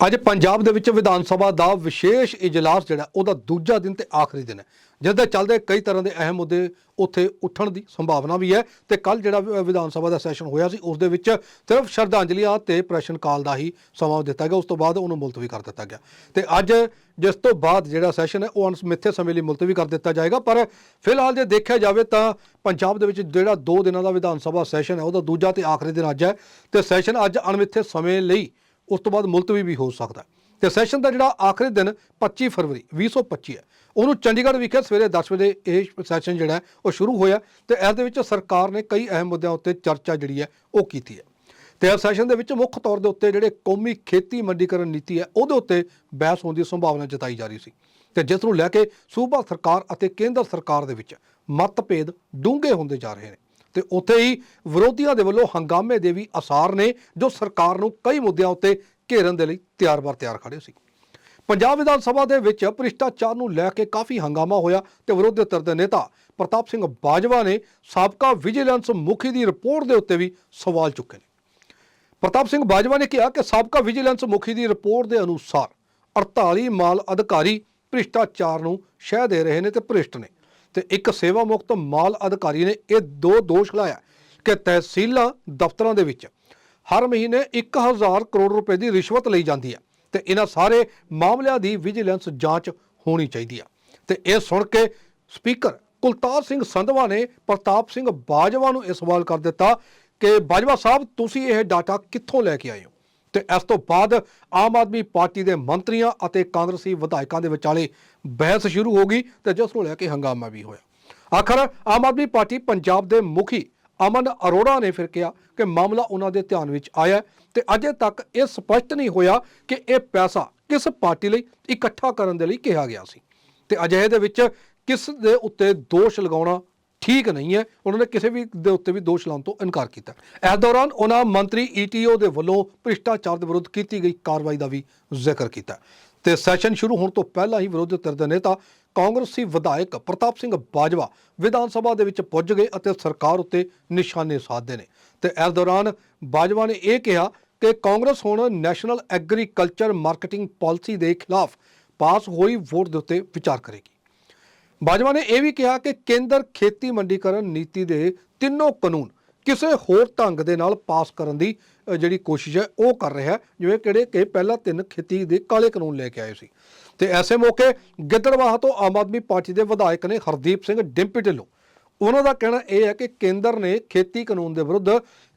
ਅੱਜ ਪੰਜਾਬ ਦੇ ਵਿੱਚ ਵਿਧਾਨ ਸਭਾ ਦਾ ਵਿਸ਼ੇਸ਼ ਇਜਲਾਸ ਜਿਹੜਾ, ਉਹਦਾ ਦੂਜਾ ਦਿਨ ਤੇ ਆਖਰੀ ਦਿਨ ਹੈ। ਜਿਸ ਦੇ ਚੱਲਦੇ ਕਈ ਤਰ੍ਹਾਂ ਦੇ ਅਹਿਮ ਮੁੱਦੇ ਉੱਥੇ ਉੱਠਣ ਦੀ ਸੰਭਾਵਨਾ ਵੀ ਹੈ ਤੇ ਕੱਲ ਜਿਹੜਾ ਵਿਧਾਨ ਸਭਾ ਦਾ ਸੈਸ਼ਨ ਹੋਇਆ ਸੀ, ਉਸ ਦੇ ਵਿੱਚ ਸਿਰਫ ਸ਼ਰਧਾਂਜਲੀਆਂ ਤੇ ਪ੍ਰਸ਼ਨ ਕਾਲ ਦਾ ਹੀ ਸਮਾਂ ਦਿੱਤਾ ਗਿਆ, ਉਸ ਤੋਂ ਬਾਅਦ ਉਹਨੂੰ ਮੁਲਤਵੀ ਕਰ ਦਿੱਤਾ ਗਿਆ। ਤੇ ਅੱਜ ਜਿਸ ਤੋਂ ਬਾਅਦ ਜਿਹੜਾ ਸੈਸ਼ਨ ਹੈ, ਉਹ ਅਣਸਮਿੱਥੇ ਸਮੇਂ ਲਈ ਮੁਲਤਵੀ ਕਰ ਦਿੱਤਾ ਜਾਏਗਾ। ਪਰ ਫਿਲਹਾਲ ਜੇ ਦੇਖਿਆ ਜਾਵੇ ਤਾਂ ਪੰਜਾਬ ਦੇ ਵਿੱਚ ਜਿਹੜਾ 2 ਦਿਨਾਂ ਦਾ ਵਿਧਾਨ ਸਭਾ ਸੈਸ਼ਨ ਹੈ, ਉਹਦਾ ਦੂਜਾ ਤੇ ਆਖਰੀ ਦਿਨ ਅੱਜ ਹੈ ਤੇ ਸੈਸ਼ਨ ਅੱਜ ਅਣਮਿੱਥੇ ਸਮੇਂ ਲਈ ਉਸ ਤੋਂ ਬਾਅਦ ਮੁਲਤਵੀ ਵੀ ਹੋ ਸਕਦਾ ਹੈ। ਤੇ ਸੈਸ਼ਨ ਦਾ ਜਿਹੜਾ ਆਖਰੀ ਦਿਨ 25 ਫਰਵਰੀ 2025 ਹੈ। ਉਹਨੂੰ ਚੰਡੀਗੜ੍ਹ ਵਿਖੇ ਸਵੇਰੇ 10 ਵਜੇ ਇਹ ਸੈਸ਼ਨ ਜਿਹੜਾ ਉਹ ਸ਼ੁਰੂ ਹੋਇਆ ਤੇ ਇਸ ਦੇ ਵਿੱਚ ਸਰਕਾਰ ਨੇ ਕਈ ਅਹਿਮ ਮੁੱਦਿਆਂ ਉੱਤੇ ਚਰਚਾ ਜਿਹੜੀ ਹੈ, ਉਹ ਕੀਤੀ ਹੈ। ਤੇ ਇਸ ਸੈਸ਼ਨ ਦੇ ਵਿੱਚ ਮੁੱਖ ਤੌਰ ਦੇ ਉੱਤੇ ਜਿਹੜੇ ਕੌਮੀ ਖੇਤੀ ਮੰਡੀਕਰਨ ਨੀਤੀ ਹੈ, ਉਹਦੇ ਉੱਤੇ ਬਹਿਸ ਹੋਣ ਦੀ ਸੰਭਾਵਨਾ ਜਤਾਈ ਜਾ ਰਹੀ ਸੀ। ਤੇ ਜਿਸ ਨੂੰ ਲੈ ਕੇ ਸੂਬਾ ਸਰਕਾਰ ਅਤੇ ਕੇਂਦਰ ਸਰਕਾਰ ਦੇ ਵਿੱਚ ਮਤਭੇਦ ਡੂੰਘੇ ਹੁੰਦੇ ਜਾ ਰਹੇ ਨੇ। ਤੇ ਉੱਥੇ ਹੀ ਵਿਰੋਧੀਆਂ ਦੇ ਵੱਲੋਂ ਹੰਗਾਮੇ ਦੇ ਵੀ ਅਸਾਰ ਨੇ, ਜੋ ਸਰਕਾਰ ਨੂੰ ਕਈ ਮੁੱਦਿਆਂ ਉੱਤੇ ਘੇਰਨ ਦੇ ਲਈ ਤਿਆਰ-ਬਰ ਤਿਆਰ ਖੜੇ ਸੀ। ਪੰਜਾਬ ਵਿਧਾਨ ਸਭਾ ਦੇ ਵਿੱਚ ਭ੍ਰਿਸ਼ਟਾਚਾਰ ਨੂੰ ਲੈ ਕੇ ਕਾਫੀ ਹੰਗਾਮਾ ਹੋਇਆ ਤੇ ਵਿਰੋਧੀ ਧਿਰ ਦੇ ਨੇਤਾ ਪ੍ਰਤਾਪ ਸਿੰਘ ਬਾਜਵਾ ਨੇ ਸਾਬਕਾ ਵਿਜੀਲੈਂਸ ਮੁਖੀ ਦੀ ਰਿਪੋਰਟ ਦੇ ਉੱਤੇ ਵੀ ਸਵਾਲ ਚੁੱਕੇ ਨੇ। ਪ੍ਰਤਾਪ ਸਿੰਘ ਬਾਜਵਾ ਨੇ ਕਿਹਾ ਕਿ ਸਾਬਕਾ ਵਿਜੀਲੈਂਸ ਮੁਖੀ ਦੀ ਰਿਪੋਰਟ ਦੇ ਅਨੁਸਾਰ 48 ਮਾਲ ਅਧਿਕਾਰੀ ਭ੍ਰਿਸ਼ਟਾਚਾਰ ਨੂੰ ਸ਼ਹਿ ਦੇ ਰਹੇ ਨੇ ਤੇ ਭ੍ਰਿਸ਼ਟ ਨੇ। ਤੇ ਇੱਕ ਸੇਵਾ ਮੁਕਤ ਮਾਲ ਅਧਿਕਾਰੀ ਨੇ ਇਹ ਦੋ ਦੋਸ਼ ਲਾਇਆ ਕਿ ਤਹਿਸੀਲਾਂ ਦਫ਼ਤਰਾਂ ਦੇ ਵਿੱਚ ਹਰ ਮਹੀਨੇ 1000 ਕਰੋੜ ਰੁਪਏ ਦੀ ਰਿਸ਼ਵਤ ਲਈ ਜਾਂਦੀ ਹੈ ਤੇ ਇਹਨਾਂ ਸਾਰੇ ਮਾਮਲਿਆਂ ਦੀ ਵਿਜੀਲੈਂਸ ਜਾਂਚ ਹੋਣੀ ਚਾਹੀਦੀ ਹੈ। ਤੇ ਇਹ ਸੁਣ ਕੇ ਸਪੀਕਰ ਕੁਲਤਾਰ ਸਿੰਘ ਸੰਧਵਾ ਨੇ ਪ੍ਰਤਾਪ ਸਿੰਘ ਬਾਜਵਾ ਨੂੰ ਇਹ ਸਵਾਲ ਕਰ ਦਿੱਤਾ ਕਿ ਬਾਜਵਾ ਸਾਹਿਬ, ਤੁਸੀਂ ਇਹ ਡਾਟਾ ਕਿੱਥੋਂ ਲੈ ਕੇ ਆਏ ਹੋ? ਤੇ ਇਸ ਤੋਂ ਬਾਅਦ ਆਮ ਆਦਮੀ ਪਾਰਟੀ ਦੇ ਮੰਤਰੀਆਂ ਅਤੇ ਕਾਂਗਰਸੀ ਵਿਧਾਇਕਾਂ ਦੇ ਵਿਚਾਲੇ ਬਹਿਸ ਸ਼ੁਰੂ ਹੋ ਗਈ ਤੇ ਜਿਸ ਨੂੰ ਲੈ ਕੇ ਹੰਗਾਮਾ ਵੀ ਹੋਇਆ। ਆਖਰ ਆਮ ਆਦਮੀ ਪਾਰਟੀ ਪੰਜਾਬ ਦੇ ਮੁਖੀ ਅਮਨ ਅਰੋੜਾ ਨੇ ਫਿਰ ਕਿਹਾ ਕਿ ਮਾਮਲਾ ਉਹਨਾਂ ਦੇ ਧਿਆਨ ਵਿੱਚ ਆਇਆ ਹੈ ਤੇ ਅਜੇ ਤੱਕ ਇਹ ਸਪਸ਼ਟ ਨਹੀਂ ਹੋਇਆ ਕਿ ਇਹ ਪੈਸਾ ਕਿਸ ਪਾਰਟੀ ਲਈ ਇਕੱਠਾ ਕਰਨ ਦੇ ਲਈ ਕਿਹਾ ਗਿਆ ਸੀ। ਤੇ ਅਜਿਹੇ ਦੇ ਵਿੱਚ ਕਿਸ ਦੇ ਉੱਤੇ ਦੋਸ਼ ਲਗਾਉਣਾ ਠੀਕ ਨਹੀਂ ਹੈ। ਉਹਨਾਂ ਨੇ ਕਿਸੇ ਵੀ ਦੇ ਉੱਤੇ ਵੀ ਦੋਸ਼ ਲਾਉਣ ਤੋਂ ਇਨਕਾਰ ਕੀਤਾ। ਇਸ ਦੌਰਾਨ ਉਹਨਾਂ ਮੰਤਰੀ ਈਟੀਓ ਦੇ ਵੱਲੋਂ ਭ੍ਰਿਸ਼ਟਾਚਾਰ ਦੇ ਵਿਰੁੱਧ ਕੀਤੀ ਗਈ ਕਾਰਵਾਈ ਦਾ ਵੀ ਜ਼ਿਕਰ ਕੀਤਾ। ਤੇ ਸੈਸ਼ਨ ਸ਼ੁਰੂ ਹੋਣ ਤੋਂ ਪਹਿਲਾਂ ਹੀ ਵਿਰੋਧੀ ਧਿਰ ਦੇ ਨੇਤਾ ਕਾਂਗਰਸੀ ਵਿਧਾਇਕ ਪ੍ਰਤਾਪ ਸਿੰਘ ਬਾਜਵਾ ਵਿਧਾਨ ਸਭਾ ਦੇ ਵਿੱਚ ਪੁੱਜ ਗਏ ਅਤੇ ਸਰਕਾਰ ਉੱਤੇ ਨਿਸ਼ਾਨੇ ਸਾਧਦੇ ਨੇ। ਤੇ ਇਸ ਦੌਰਾਨ ਬਾਜਵਾ ਨੇ ਇਹ ਕਿਹਾ ਕਿ ਕਾਂਗਰਸ ਹੁਣ ਨੈਸ਼ਨਲ ਐਗਰੀਕਲਚਰ ਮਾਰਕੀਟਿੰਗ ਪਾਲਿਸੀ ਦੇ ਖਿਲਾਫ ਪਾਸ ਹੋਈ ਵੋਟ ਦੇ ਉੱਤੇ ਵਿਚਾਰ ਕਰੇਗੀ। ਬਾਜਵਾ ਨੇ ਇਹ ਵੀ ਕਿਹਾ ਕਿ ਕੇਂਦਰ ਖੇਤੀ ਮੰਡੀਕਰਨ ਨੀਤੀ ਦੇ ਤਿੰਨੋਂ ਕਾਨੂੰਨ ਕਿਸੇ ਹੋਰ ਢੰਗ ਦੇ ਨਾਲ ਪਾਸ ਕਰਨ ਦੀ ਅ, ਜਿਹੜੀ ਕੋਸ਼ਿਸ਼ ਹੈ ਉਹ ਕਰ ਰਿਹਾ ਹੈ ਜਿਵੇਂ ਕਿਹੜੇ ਕਿ ਪਹਿਲਾਂ ਤਿੰਨ ਖੇਤੀ ਦੇ ਕਾਲੇ ਕਾਨੂੰਨ ਲੈ ਕੇ ਆਏ ਸੀ। ਤੇ ਐਸੇ ਮੌਕੇ ਗਿੱਦੜਵਾਹ ਤੋਂ ਆਮ ਆਦਮੀ ਪਾਰਟੀ ਦੇ ਵਿਧਾਇਕ ਨੇ ਹਰਦੀਪ ਸਿੰਘ ਡਿੰਪੀ ਢਿੱਲੋਂ। ਉਹਨਾਂ ਦਾ ਕਹਿਣਾ ਇਹ ਹੈ ਕਿ ਕੇਂਦਰ ਨੇ ਖੇਤੀ ਕਾਨੂੰਨ ਦੇ ਵਿਰੁੱਧ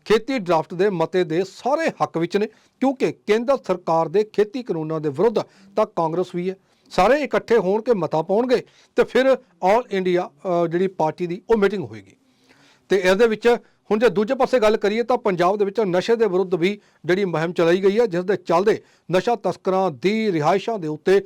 ਖੇਤੀ ਡਰਾਫਟ ਦੇ ਮਤੇ ਦੇ ਸਾਰੇ ਹੱਕ ਵਿੱਚ ਨੇ ਕਿਉਂਕਿ ਕੇਂਦਰ ਸਰਕਾਰ ਦੇ ਖੇਤੀ ਕਾਨੂੰਨਾਂ ਦੇ ਵਿਰੁੱਧ ਤਾਂ ਕਾਂਗਰਸ ਵੀ ਹੈ। ਸਾਰੇ ਇਕੱਠੇ ਹੋਣ ਕੇ ਮਤਾ ਪਾਉਣਗੇ ਤੇ ਫਿਰ ਆਲ ਇੰਡੀਆ ਜਿਹੜੀ ਪਾਰਟੀ ਦੀ ਉਹ ਮੀਟਿੰਗ ਹੋਏਗੀ। ਤੇ ਇਸ ਦੇ ਵਿੱਚ ਹੁਣ ਜੇ ਦੂਜੇ ਪਾਸੇ ਗੱਲ ਕਰੀਏ ਤਾਂ ਪੰਜਾਬ ਦੇ ਵਿੱਚ ਨਸ਼ੇ ਦੇ ਵਿਰੁੱਧ ਵੀ ਜਿਹੜੀ ਮੁਹਿੰਮ ਚਲਾਈ ਗਈ ਹੈ, ਜਿਸ ਦੇ ਚੱਲਦੇ ਨਸ਼ਾ ਤਸਕਰਾਂ ਦੀ ਰਿਹਾਇਸ਼ਾਂ ਦੇ ਉੱਤੇ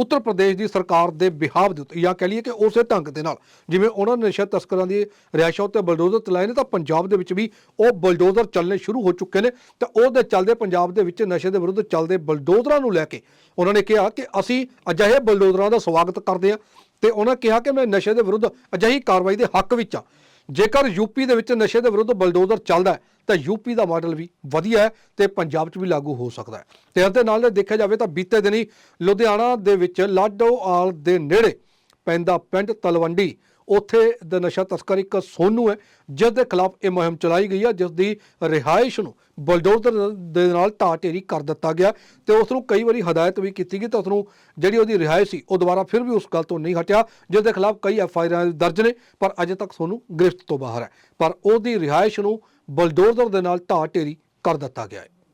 ਉੱਤਰ ਪ੍ਰਦੇਸ਼ ਦੀ ਸਰਕਾਰ ਦੇ ਬਿਹਾਵ ਦੇ ਉੱਤੇ, ਜਾਂ ਕਹ ਲਈਏ ਕਿ ਉਸੇ ਢੰਗ ਦੇ ਨਾਲ। ਜਿਵੇਂ ਉਹਨਾਂ ਨੇ ਨਸ਼ਾ ਤਸਕਰਾਂ ਦੀ ਰਿਹਾਇਸ਼ਾਂ ਉੱਤੇ ਬਲਡੋਜ਼ਰ ਚਲਾਏ ਨੇ, ਤਾਂ ਪੰਜਾਬ ਦੇ ਵਿੱਚ ਵੀ ਉਹ ਬਲਡੋਜ਼ਰ ਚੱਲਣੇ ਸ਼ੁਰੂ ਹੋ ਚੁੱਕੇ ਨੇ। ਤੇ ਉਹਦੇ ਚੱਲਦੇ ਪੰਜਾਬ ਦੇ ਵਿੱਚ ਨਸ਼ੇ ਦੇ ਵਿਰੁੱਧ ਚੱਲਦੇ ਬਲਡੋਜ਼ਰਾਂ ਨੂੰ ਲੈ ਕੇ ਉਹਨਾਂ ਨੇ ਕਿਹਾ ਕਿ ਅਸੀਂ ਅਜਿਹੇ ਬਲਡੋਜ਼ਰਾਂ ਦਾ ਸਵਾਗਤ ਕਰਦੇ ਹਾਂ। ਤੇ ਉਹਨਾਂ ਕਿਹਾ ਕਿ ਮੈਂ ਨਸ਼ੇ ਦੇ ਵਿਰੁੱਧ ਅਜਿਹੀ ਕਾਰਵਾਈ ਦੇ ਹੱਕ ਵਿੱਚ ਹਾਂ। ਜੇਕਰ ਯੂਪੀ ਦੇ ਵਿੱਚ ਨਸ਼ੇ ਦੇ ਵਿਰੁੱਧ ਬਲਡੋਜ਼ਰ ਚੱਲਦਾ ਹੈ, ਤਾਂ ਯੂਪੀ ਦਾ ਮਾਡਲ ਵੀ ਵਧੀਆ ਹੈ ਤੇ ਪੰਜਾਬ 'ਚ ਵੀ ਲਾਗੂ ਹੋ ਸਕਦਾ ਹੈ। ਤੇ ਇਸ ਦੇ ਨਾਲ ਦੇਖਿਆ ਜਾਵੇ ਤਾਂ ਬੀਤੇ ਦਿਨੀ ਲੁਧਿਆਣਾ ਦੇ ਵਿੱਚ ਲਾਡੋਆਲ ਦੇ ਨੇੜੇ ਪੈਂਦਾ ਪਿੰਡ ਤਲਵੰਡੀ ਉੱਥੇ ਦਾ ਨਸ਼ਾ ਤਸਕਰ ਇੱਕ ਸੋਨੂ ਹੈ, ਜਿਸ ਦੇ ਖਿਲਾਫ ਇਹ ਮੁਹਿੰਮ ਚਲਾਈ ਗਈ ਹੈ, ਜਿਸ ਦੀ ਰਿਹਾਇਸ਼ ਨੂੰ ਬਲਡੋਜ਼ਰ ਦੇ ਨਾਲ ਢਾਹ ਢੇਰੀ ਕਰ ਦਿੱਤਾ ਗਿਆ ਤੇ ਉਸ ਨੂੰ ਕਈ ਵਾਰੀ ਹਦਾਇਤ ਵੀ ਕੀਤੀ ਗਈ ਤਾਂ ਉਸ ਨੂੰ ਜਿਹੜੀ ਉਹਦੀ ਰਿਹਾਇਸ਼ ਸੀ, ਉਹ ਦੁਬਾਰਾ ਫਿਰ ਵੀ ਉਸ ਗੱਲ ਤੋਂ ਨਹੀਂ ਹਟਿਆ, ਜਿਸ ਦੇ ਖਿਲਾਫ ਕਈ ਐਫ ਆਈ ਆਰ ਦਰਜ ਨੇ, ਪਰ ਅਜੇ ਤੱਕ ਸੋਨੂ ਗ੍ਰਿਫਤ ਤੋਂ ਬਾਹਰ ਹੈ। ਪਰ ਉਹਦੀ ਰਿਹਾਇਸ਼ ਨੂੰ ਬਲਡੋਜ਼ਰ ਦੇ ਨਾਲ ਢਾਹ ਢੇਰੀ ਕਰ ਦਿੱਤਾ ਗਿਆ ਹੈ।